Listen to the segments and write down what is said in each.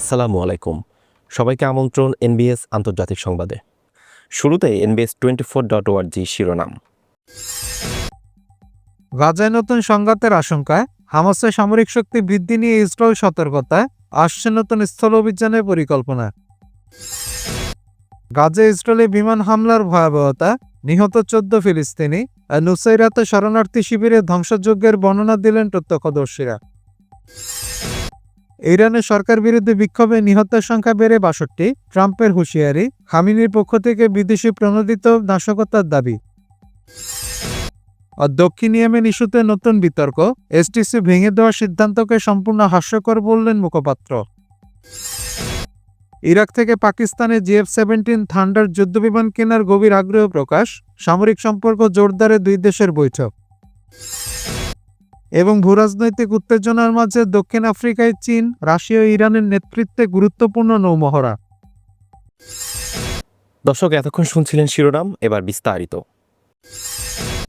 আসসালামু আলাইকুম। সবাইকে আমন্ত্রণ এনবিএস আন্তর্জাতিক সংবাদে। শুরুতে এনবিএস টোয়েন্টি ফোর ডট ওয়ার্জি শিরোনাম। গাজায় নতুন সংঘাতের আশঙ্কায় হামাসের সামরিক শক্তি বৃদ্ধি নিয়ে ইসরায়েল সতর্কতায়, আসছে নতুন স্থল অভিযানের পরিকল্পনা। গাজে ইসরায়েলি বিমান হামলার ভয়াবহতা, নিহত চোদ্দ ফিলিস্তিনি নুসাইরাতে শরণার্থী শিবিরে ধ্বংসযজ্ঞের বর্ণনা দিলেন প্রত্যক্ষদর্শীরা। ইরানের সরকার বিরুদ্ধে বিক্ষোভে নিহতের সংখ্যা বেড়ে বাষট্টি, ট্রাম্পের হুঁশিয়ারি, খামিনির পক্ষ থেকে বিদেশি প্রণোদিত নাশকতার দাবি। দক্ষিণ ইয়েমেন ইস্যুতে নতুন বিতর্ক, এসটিসি ভেঙে দেওয়ার সিদ্ধান্তকে সম্পূর্ণ হাস্যকর বললেন মুখপাত্র। ইরাক থেকে পাকিস্তানে জিএফ সেভেন্টিন থান্ডার যুদ্ধবিমান কেনার গভীর আগ্রহ প্রকাশ, সামরিক সম্পর্ক জোরদারে দুই দেশের বৈঠক। এবং ভূরাজনৈতিক উত্তেজনার মাঝে দক্ষিণ আফ্রিকায় চীন রাশিয়া ও ইরানের নেতৃত্বে গুরুত্বপূর্ণ নৌমহড়া। দর্শক এতক্ষণ শুনছিলেন শিরোনাম এবার বিস্তারিত।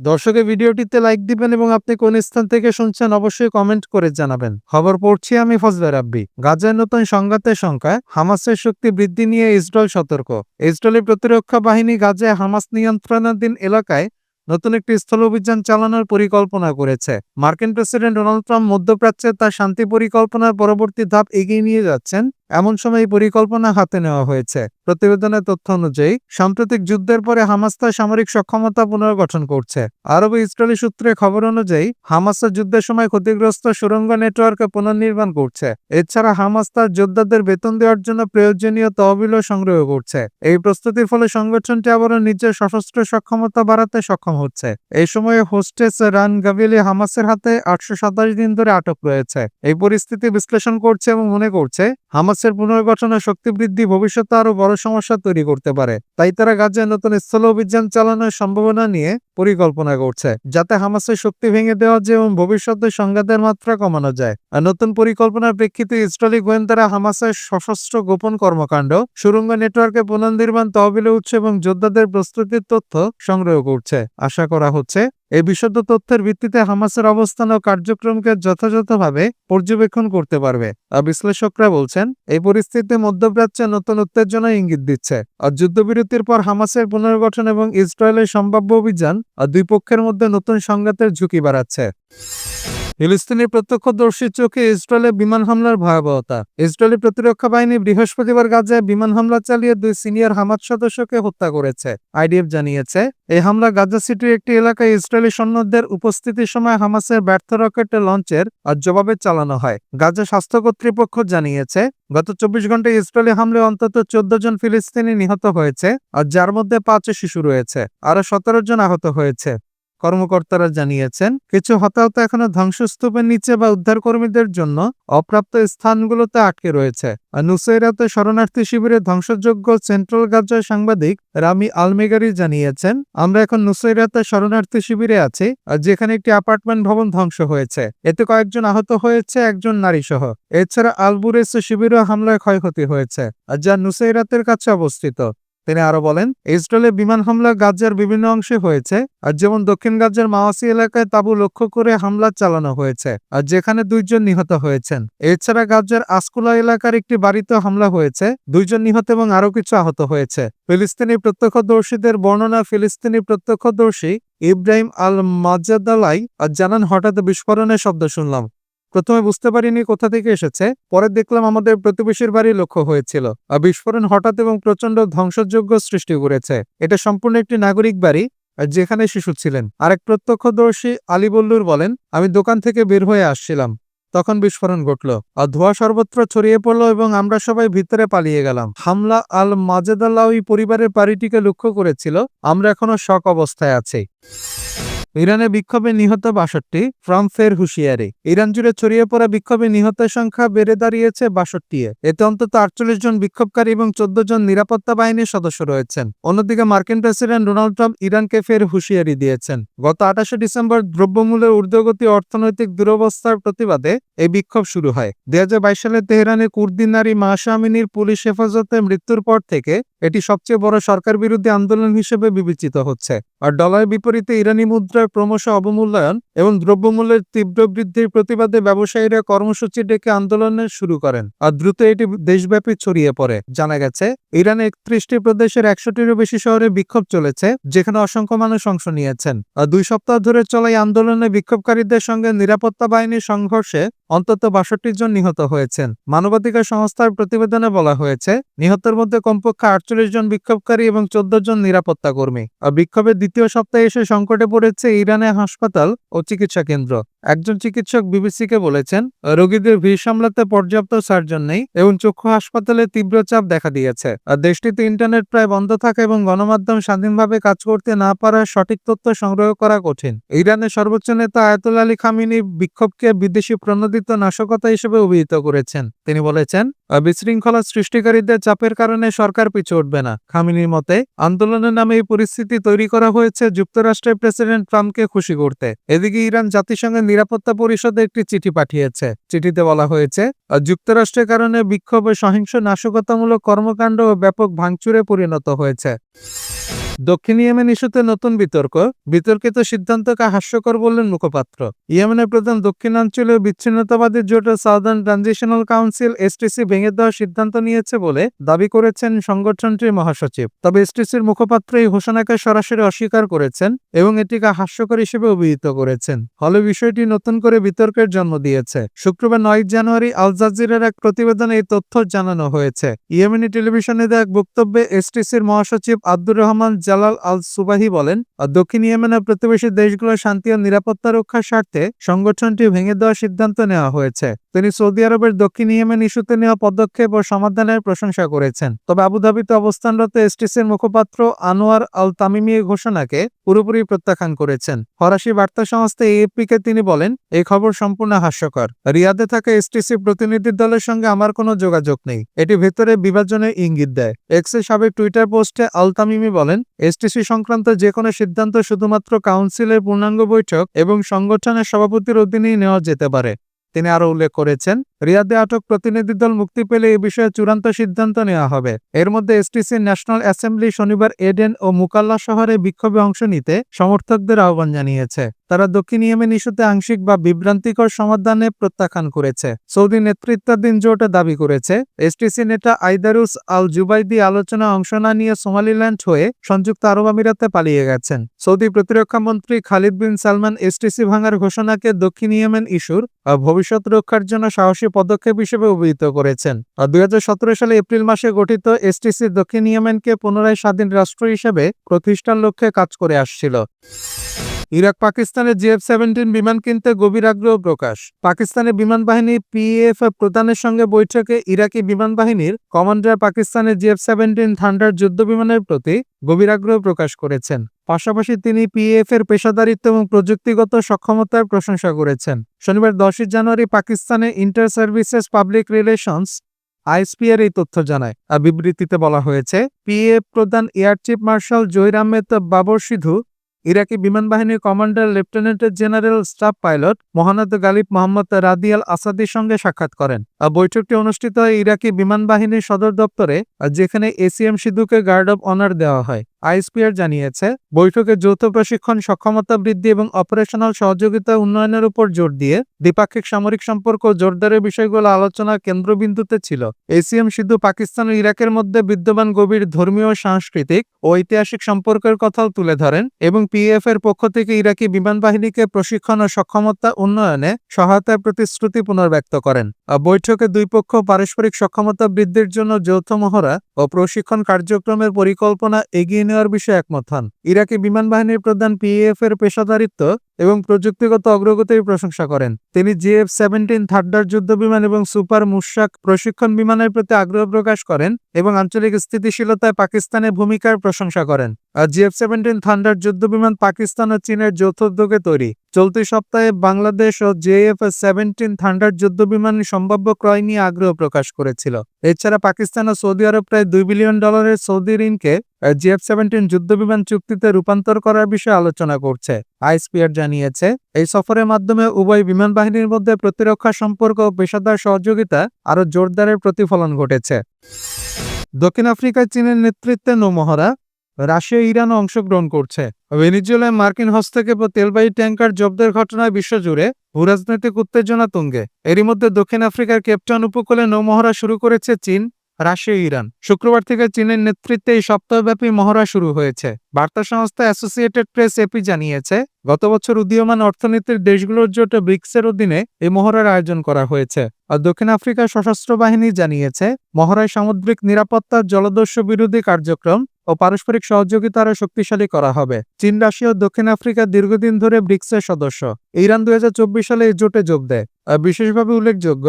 দর্শকের ভিডিওটিতে লাইক দিবেন এবং আপনি কোন স্থান থেকে শুনছেন অবশ্যই কমেন্ট করে জানাবেন। খবর পড়ছি আমি ফজলে রাব্বি। গাজায় নতুন সংঘাতের সংখ্যায় হামাসের শক্তি বৃদ্ধি নিয়ে ইসরায়েল সতর্ক। ইসরায়েলি প্রতিরক্ষা বাহিনী গাজায় হামাস নিয়ন্ত্রণাধীন এলাকায় নতুন একটি স্থল অভিযান চালানোর পরিকল্পনা করেছে। মার্কিন প্রেসিডেন্ট ডোনাল্ড ট্রাম্প মধ্যপ্রাচ্যে তার শান্তি পরিকল্পনার পরবর্তী ধাপ এগিয়ে নিয়ে যাচ্ছেন। এমন সময় এই পরিকল্পনা হাতে নেওয়া হয়েছে। প্রতিবেদনের তথ্য অনুযায়ী, সাম্প্রতিক যুদ্ধের পরে হামাস তার সামরিক সক্ষমতা পুনর্গঠন করছে। আরব ইসরায়েলি সূত্রে খবর অনুযায়ী, হামাস যুদ্ধের সময় ক্ষতিগ্রস্ত সুরঙ্গ নেটওয়ার্ক পুনর্নির্মাণ করছে। এছাড়া হামাস তার যোদ্ধাদের বেতন দেওয়ার জন্য প্রয়োজনীয় তহবিলও সংগ্রহ করছে। এই প্রস্তুতির ফলে সংগঠনটি আবারও নিজের সশস্ত্র সক্ষমতা বাড়াতে সক্ষম হচ্ছে। এই সময়ে হোস্টেস রান গাভিলি হামাসের হাতে আটশো সাতাশ দিন ধরে আটক রয়েছে। এই পরিস্থিতি বিশ্লেষণ করছে এবং মনে করছে হামাসের পুনর্গঠন ও শক্তি বৃদ্ধি ভবিষ্যতে আরও বড় সমস্যা তৈরি করতে পারে। তাই তারা গাজায় নতুন স্থল অভিযান চালানোর সম্ভাবনা নিয়ে পরিকল্পনা করছে, যাতে হামাসের শক্তি ভেঙে দেওয়া যায় এবং ভবিষ্যতে সংঘাতের মাত্রা কমানো যায়। আর নতুন পরিকল্পনার প্রেক্ষিতে ইসরায়েলি গোয়েন্দারা হামাসের সশস্ত্র গোপন কর্মকাণ্ড, সুরঙ্গ নেটওয়ার্কে পুনর্নির্মাণ তহবিলে উৎস এবং যোদ্ধাদের প্রস্তুতির তথ্য সংগ্রহ করছে। আশা করা হচ্ছে এই বিশুদ্ধ তথ্যের ভিত্তিতে হামাসের অবস্থান ও কার্যক্রমকে যথাযথভাবে পর্যবেক্ষণ করতে পারবে। আর বিশ্লেষকরা বলছেন, এই পরিস্থিতিতে মধ্যপ্রাচ্যে নতুন উত্তেজনা ইঙ্গিত দিচ্ছে। আর যুদ্ধবিরতির পর হামাসের পুনর্গঠন এবং ইসরায়েলের সম্ভাব্য অভিযান আর দুই পক্ষের মধ্যে নতুন সংঘাতের ঝুঁকি বাড়াচ্ছে। ফিলিস্তিনি প্রত্যক্ষদর্শীর চোখে ইসরায়েলের বিমান হামলার ভয়াবহতা। ইসরায়েলি প্রতিরক্ষা বাহিনী বৃহস্পতিবার গাজায় বিমান হামলা চালিয়ে দুই সিনিয়র হামাদ সদস্যকে হত্যা করেছে। আইডিএফ জানিয়েছে, এই হামলা গাজা সিটির একটি এলাকায় ইসরায়েলি সৈন্যদের উপস্থিতির সময় হামাসের ব্যর্থ রকেট লঞ্চের আর জবাবে চালানো হয়। গাজা স্বাস্থ্য কর্তৃপক্ষ জানিয়েছে, গত চব্বিশ ঘন্টায় ইসরায়েলি হামলায় অন্তত চোদ্দ জন ফিলিস্তিনি নিহত হয়েছে, আর যার মধ্যে পাঁচ শিশু রয়েছে আরও সতেরো জন আহত হয়েছে। কর্মকর্তারা জানিয়েছেন, কিছু হতাহত এখনও ধ্বংসস্তূপের নিচে বা উদ্ধারকর্মীদের জন্য অপ্রাপ্ত স্থানগুলোতে আটকে রয়েছে। নুসাইরাতে শরণার্থী শিবিরে ধ্বংসযোগ্য সেন্ট্রাল গাজার সাংবাদিক রামি আলমেগারি জানিয়েছেন, আমরা এখন নুসাইরাতে শরণার্থী শিবিরে আছি, আর যেখানে একটি অ্যাপার্টমেন্ট ভবন ধ্বংস হয়েছে। এতে কয়েকজন আহত হয়েছে, একজন নারী সহ এছাড়া আলবুরেস শিবিরও হামলায় ক্ষয়ক্ষতি হয়েছে যা নুসাইরাতের কাছে অবস্থিত। তিনি আরও বলেন ইসরায়েলের বিমান হামলা গাজার বিভিন্ন অংশে হয়েছে, আর যেমন দক্ষিণ গাজার মাওয়াসি এলাকায় তাবু লক্ষ্য করে হামলা চালানো হয়েছে, আর যেখানে দুইজন নিহত হয়েছেন। এছাড়া গাজার আসকুলা এলাকার একটি বাড়িতে হামলা হয়েছে, দুইজন নিহত এবং আরও কিছু আহত হয়েছে। ফিলিস্তিনি প্রত্যক্ষদর্শীদের বর্ণনা, ফিলিস্তিনি প্রত্যক্ষদর্শী ইব্রাহিম আল মাজাদালাই আর জানান, হঠাৎ বিস্ফোরণের শব্দ শুনলাম। প্রথমে বুঝতে পারিনি কোথা থেকে এসেছে, পরে দেখলাম আমাদের প্রতিবেশীর বাড়ি লক্ষ্য হয়েছিল। আর বিস্ফোরণ হঠাৎ এবং প্রচণ্ড ধ্বংসযোগ্য সৃষ্টি করেছে। এটা সম্পূর্ণ একটি নাগরিক বাড়ি, আর যেখানে শিশু ছিলেন। আরেক প্রত্যক্ষদর্শী আলী বল্লুর বলেন, আমি দোকান থেকে বের হয়ে আসছিলাম। তখন বিস্ফোরণ ঘটল। আর ধোঁয়া সর্বত্র ছড়িয়ে পড়ল এবং আমরা সবাই ভিতরে পালিয়ে গেলাম। হামলা আল মাজেদাল্লাহ পরিবারের বাড়িটিকে লক্ষ্য করেছিল। আমরা এখনও শক অবস্থায় আছি। ইরানে বিক্ষোভে নিহত বাষট্টি, ফ্রান্সের হুঁশিয়ারি। ইরান জুড়ে ছড়িয়ে পড়া বিক্ষোভে নিহতের সংখ্যা বেড়ে দাঁড়িয়েছে বাষট্টি এতে অন্তত আটচল্লিশ জন বিক্ষোভকারী এবং চোদ্দ জন নিরাপত্তা বাহিনীর সদস্য রয়েছেন। অন্যদিকে মার্কিন প্রেসিডেন্ট ডোনাল্ড ট্রাম্প ইরানকে ফের হুঁশিয়ারি দিয়েছেন। গত আঠাশে ডিসেম্বর দ্রব্যমূল্যের ঊর্ধ্বগতি অর্থনৈতিক দুরবস্থার প্রতিবাদে এই বিক্ষোভ শুরু হয়। দুই হাজার বাইশ সালে তেহরানে কুর্দি নারী পুলিশ হেফাজতে মৃত্যুর পর থেকে এটি সবচেয়ে বড় সরকার বিরোধী আন্দোলন হিসেবে বিবেচিত হচ্ছে। আর ডলারের বিপরীতে ইরানি মুদ্রার ক্রমশ অবমূল্যায়ন এবং দ্রব্যমূল্যের তীব্র বৃদ্ধির প্রতিবাদে ব্যবসায়ীরা কর্মসূচি ডেকে আন্দোলনের শুরু করেন আর দ্রুত এটি দেশব্যাপী ছড়িয়ে পড়ে। জানা গেছে, ইরানে একত্রিশটি প্রদেশের একশোটিরও বেশি শহরে বিক্ষোভ চলেছে, যেখানে অসংখ্য মানুষ অংশ নিয়েছেন। আর দুই সপ্তাহ ধরে চলা এই আন্দোলনে বিক্ষোভকারীদের সঙ্গে নিরাপত্তা বাহিনীর সংঘর্ষে অন্তত বাষট্টি জন নিহত হয়েছেন। মানবাধিকার সংস্থার প্রতিবেদনে বলা হয়েছে, নিহতের মধ্যে কমপক্ষে আটচল্লিশ জন বিক্ষোভকারী এবং চোদ্দ জন নিরাপত্তা কর্মী। আর বিক্ষোভের দ্বিতীয় সপ্তাহে এসে সংকটে পড়েছে ইরানের হাসপাতাল ও চিকিৎসা কেন্দ্র। একজন চিকিৎসক বিবিসিকে বলেছেন, রোগীদের ভিড় সামলাতে পর্যাপ্ত সার্জন নেই এবং চক্ষু হাসপাতালে তীব্র চাপ দেখা দিয়েছে। আর দেশটিতে ইন্টারনেট প্রায় বন্ধ থাকা এবং গণমাধ্যম স্বাধীনভাবে কাজ করতে না পারার সঠিক তথ্য সংগ্রহ করা কঠিন। ইরানের সর্বোচ্চ নেতা আয়াতুল আলী খামিনি বিক্ষোভকে বিদেশি প্রণোদিত নাশকতা হিসেবে অভিহিত করেছেন। তিনি বলেছেন বিশৃঙ্খলা সৃষ্টিকারীদের চাপের কারণে সরকার পিছু উঠবে না। খামিনির মতে আন্দোলনের নামে এই পরিস্থিতি তৈরি করা হয়েছে যুক্তরাষ্ট্রের প্রেসিডেন্ট ট্রাম্পকে খুশি করতে। এদিকে ইরান জাতিসংঘের নিরাপত্তা পরিষদে একটি চিঠি পাঠিয়েছে। চিঠিতে বলা হয়েছে "আহ, যুক্তরাষ্ট্রের কারণে বিক্ষোভ সহিংস নাশকতামূলক কর্মকাণ্ড ও ব্যাপক ভাঙচুরে পরিণত হয়েছে। দক্ষিণ ইয়েমেন ইস্যুতে নতুন বিতর্ক। বিতর্কিত সিদ্ধান্তকে হাস্যকর বললেন মুখপাত্র। ইয়েমেনের প্রধান দক্ষিণাঞ্চলীয় বিচ্ছিন্নতাবাদী জোট সাউদার্ন ট্রানজিশনাল কাউন্সিল এসটিসি ভেঙে দেওয়ার সিদ্ধান্ত নিয়েছে বলে দাবি করেছেন সংগঠনটির মহাসচিব। তবে এসটিসির মুখপাত্র এই ঘোষণাকে সরাসরি অস্বীকার করেছেন এবং এটিকে হাস্যকর হিসেবে অভিহিত করেছেন। ফলে বিষয়টি নতুন করে বিতর্কের জন্ম দিয়েছে। শুক্রবার নয় জানুয়ারি আল জাজিরার এক প্রতিবেদনে এই তথ্য জানানো হয়েছে। ইয়েমেনি টেলিভিশনে দেওয়া এক বক্তব্যে এসটিসির মহাসচিব আব্দুর রহমান জালাল আল সুবাহি বলেন, দক্ষিণ ইয়েমেনের প্রতিবেশী দেশগুলোর শান্তি ও নিরাপত্তা রক্ষার স্বার্থে সংগঠনটি ভেঙে দেওয়ার সিদ্ধান্ত নেওয়া হয়েছে। তিনি সৌদি আরবের দক্ষিণ ইয়েমেন ইস্যুতে নেওয়া পদক্ষেপ ও সমাধানের প্রশংসা করেছেন। তবে আবুধাবিতে অবস্থানরত এসটিসির মুখপাত্র আনোয়ার আল তামিমি ঘোষণাকে পুরোপুরি প্রত্যাখ্যান করেছেন। ফরাসি বার্তা সংস্থা এএফপি কে তিনি বলেন, এই খবর সম্পূর্ণ হাস্যকর। রিয়াদে থাকা এসটিসি প্রতিনিধি দলের সঙ্গে আমার কোনো যোগাযোগ নেই। এটি ভেতরে বিভাজনের ইঙ্গিত দেয়। এক্সের সাবেক টুইটার পোস্টে আল তামিমি বলেন, এসটিসি সংক্রান্ত যে কোনো সিদ্ধান্ত শুধুমাত্র কাউন্সিলের পূর্ণাঙ্গ বৈঠক এবং সংগঠনের সভাপতির অধীনেই নেওয়া যেতে পারে। তিনি আরও উল্লেখ করেছেন, রিয়াদে আটক প্রতিনিধি দল মুক্তি পেলে এ বিষয়ে চূড়ান্ত সিদ্ধান্ত নেওয়া হবে। এর মধ্যে এসটিসি ন্যাশনাল অ্যাসেম্বলি শনিবার এডেন ও মুকাল্লা শহরে বিক্ষোভে অংশ নিতে সমর্থকদের আহ্বান জানিয়েছে। তারা দক্ষিণ ইয়েমেন ইস্যুতে আংশিক বা বিভ্রান্তিকর সমাধানে প্রত্যাখ্যান করেছে। সৌদি নেতৃত্বাধীন জোটে দাবি করেছে, এসটিসি নেতা আইদারুস আল জুবাইদি আলোচনা অংশ না নিয়ে সোমালিল্যান্ড হয়ে সংযুক্ত আরব আমিরাতে পালিয়ে গেছেন। সৌদি প্রতিরক্ষা মন্ত্রী খালিদ বিন সালমান এসটিসি ভাঙার ঘোষণাকে দক্ষিণ ইয়েমেন ইস্যুর ভবিষ্যৎ রক্ষার জন্য সাহসী পদক্ষেপ হিসেবে অভিহিত করেছেন। দুই হাজার সালে এপ্রিল মাসে গঠিত এসটিসি দক্ষিণ ইয়েমেনকে পুনরায় স্বাধীন রাষ্ট্র হিসেবে প্রতিষ্ঠার লক্ষ্যে কাজ করে আসছিল। ইরাক পাকিস্তানের জিএফ সেভেন্টিন বিমান কিনতে গভীর আগ্রহ প্রকাশ। পাকিস্তানের বিমান বাহিনী পিএফ প্রধানের সঙ্গে বৈঠকে ইরাকি বিমান বাহিনীর কমান্ডার পাকিস্তানের জিএফ সেভেন্টিন থান্ডার যুদ্ধ বিমানের প্রতি গভীর আগ্রহ প্রকাশ করেছেন। পাশাপাশি তিনি পিএফ এর পেশাদারিত্ব এবং প্রযুক্তিগত সক্ষমতার প্রশংসা করেছেন। শনিবার দশই জানুয়ারি পাকিস্তানের inter services public relations ISPR এই তথ্য জানায়। আর বিবৃতিতে বলা হয়েছে পিএফ প্রধান air chief marshal Zaheer Ahmed Babar Sidhu ইরাকি বিমান বাহিনীর commander lieutenant general staff pilot Mohanad Ghalib Mohammed Radial আসাদির সঙ্গে সাক্ষাৎ করেন। বৈঠকটি অনুষ্ঠিত হয় ইরাকি বিমান বাহিনীর সদর দপ্তরে যেখানে এসিএম সিদ্ধুকে গার্ড অব অনার দেওয়া হয়। আইএসপিআর জানিয়েছে, বৈঠকে যৌথ প্রশিক্ষণ, সক্ষমতা বৃদ্ধি এবং অপারেশনাল সহযোগিতা উন্নয়নের উপর জোর দিয়ে দ্বিপাক্ষিক সামরিক সম্পর্ক জোরদারের বিষয়গুলো আলোচনার কেন্দ্রবিন্দুতে ছিল। এসিএম সিধু পাকিস্তান ও ইরাকের মধ্যে বিদ্যমান গভীর ধর্মীয়, সাংস্কৃতিক ও ঐতিহাসিক সম্পর্কের কথাও তুলে ধরেন এবং পিএফ এর পক্ষ থেকে ইরাকি বিমান বাহিনীকে প্রশিক্ষণ ও সক্ষমতা উন্নয়নে সহায়তার প্রতিশ্রুতি পুনর্ব্যক্ত করেন। বৈঠকে দুই পক্ষ পারস্পরিক সক্ষমতা বৃদ্ধির জন্য যৌথ মহড়া ও প্রশিক্ষণ কার্যক্রমের পরিকল্পনা এগিয়ে নেওয়ার বিষয়ে একমত হন। ইরাকি বিমান বাহিনীর প্রধান পিএফ এর পেশাদারিত্ব এবং প্রযুক্তিগত অগ্রগতির প্রশংসা করেন। তিনি জিএফ সেভেন্টিন থার্ডার যুদ্ধ বিমান এবং সুপার মুশাক প্রশিক্ষণ বিমানের প্রতি আগ্রহ প্রকাশ করেন এবং আঞ্চলিক স্থিতিশীলতায় পাকিস্তানের ভূমিকার প্রশংসা করেন। জিএফ সেভেন্টিন থান্ডার যুদ্ধ বিমান পাকিস্তান ও চীনের যৌথ উদ্যোগে তৈরি। চলতি সপ্তাহে বাংলাদেশ ও জেএফ সেভেন্টিন থান্ডার যুদ্ধ বিমানের সম্ভাব্য ক্রয় নিয়ে আগ্রহ প্রকাশ করেছিল। এছাড়া পাকিস্তান ও সৌদি আরব প্রায় দুই বিলিয়ন ডলারের সৌদি ঋণকে জিএফ সেভেন্টিন যুদ্ধ বিমান চুক্তিতে রূপান্তর করার বিষয়ে আলোচনা করছে। আইসপিআর জানিয়েছে, এই সফরের মাধ্যমে উভয় বিমান বাহিনীর মধ্যে প্রতিরক্ষা সম্পর্ক ও পেশাদার সহযোগিতা আরও জোরদারের প্রতিফলন ঘটেছে। দক্ষিণ আফ্রিকায় চীনের নেতৃত্বে নৌমহড়া, রাশিয়া ইরানও অংশগ্রহণ করছে। ভেনিজুয়েলায় মার্কিন হস্তক্ষেপ ও তেলবাহী ট্যাঙ্কার জব্দের ঘটনায় বিশ্বজুড়ে ভূরাজনৈতিক উত্তেজনা তুঙ্গে। এরই মধ্যে দক্ষিণ আফ্রিকার কেপটাউন উপকূলে নৌমহড়া শুরু করেছে চীন। Russia Iran. শুক্রবার থেকে চীনের নেতৃত্বে এই সপ্তাহব্যাপী মহড়া শুরু হয়েছে। বার্তা সংস্থা অ্যাসোসিয়েটেড প্রেস এপি জানিয়েছে, গত বছর উদীয়মান অর্থনীতির দেশগুলোর জোট ব্রিক্সের অধীনে এই মহড়ার আয়োজন করা হয়েছে। আর দক্ষিণ আফ্রিকার সশস্ত্র বাহিনী জানিয়েছে, মহড়ায় সামুদ্রিক নিরাপত্তার জলদস্যু বিরোধী কার্যক্রম ও পারস্পরিক সহযোগিতা আরও শক্তিশালী করা হবে। চীন, রাশিয়া ও দক্ষিণ আফ্রিকা দীর্ঘদিন ধরে ব্রিক্সের সদস্য। ইরান দুই হাজার চব্বিশ সালে এই জোটে যোগ দেয়। বিশেষভাবে উল্লেখযোগ্য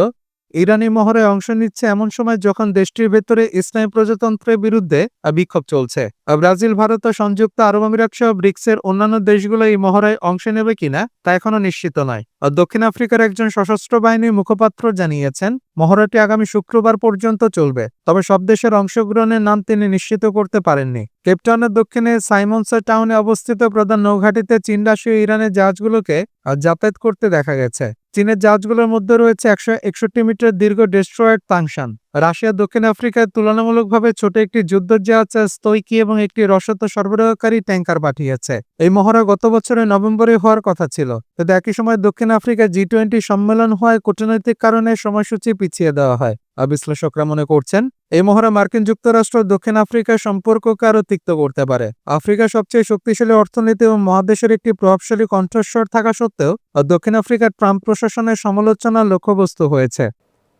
ইরানি মহরে অংশ নিচ্ছে এমন সময় যখন দেশটির ভেতরে ইসলামী প্রজাতন্ত্রের বিরুদ্ধে বিক্ষোভ চলছে। ব্রাজিল, ভারত ও সংযুক্ত আরব আমিরাত সহ ব্রিক্সের অন্যান্য দেশগুলো এই মহড়ায় অংশ নেবে কিনা তা এখনও নিশ্চিত নয়। দক্ষিণ আফ্রিকার একজন সশস্ত্র বাহিনীর মুখপাত্র জানিয়েছেন মহড়াটি আগামী শুক্রবার পর্যন্ত চলবে, তবে সব দেশের অংশগ্রহণের নাম তিনি নিশ্চিত করতে পারেননি। কেপটাউনের দক্ষিণে সাইমনসা টাউনে অবস্থিত প্রধান নৌঘাটিতে চীন রাশীয় ইরানের জাহাজগুলোকে যাতায়াত করতে দেখা গেছে। চীনের জাহাজগুলোর মধ্যে রয়েছে একশো একষট্টি মিটার দীর্ঘ ডেস্ট্রয়েড তাংশান। রাশিয়া দক্ষিণ আফ্রিকায় তুলনামূলকভাবে ছোট একটি যুদ্ধ জাহাজ স্তৈকি এবং একটি রসদ সরবরাহকারী ট্যাঙ্কার পাঠিয়েছে। এই মহড়া গত বছরের নভেম্বরে হওয়ার কথা ছিল। কিন্তু একই সময় দক্ষিণ আফ্রিকা জি টোয়েন্টি সম্মেলন হওয়ায় কূটনৈতিক কারণে সময়সূচি পিছিয়ে দেওয়া হয়। বিশ্লেষকরা মনে করছেন, এই মহড়া মার্কিন যুক্তরাষ্ট্র দক্ষিণ আফ্রিকার সম্পর্ককে আরও তিক্ত করতে পারে। আফ্রিকার সবচেয়ে শক্তিশালী অর্থনীতি এবং মহাদেশের একটি প্রভাবশালী কণ্ঠস্বর থাকা সত্ত্বেও, দক্ষিণ আফ্রিকার ট্রাম্প প্রশাসনের সমালোচনার লক্ষ্যবস্তু হয়েছে।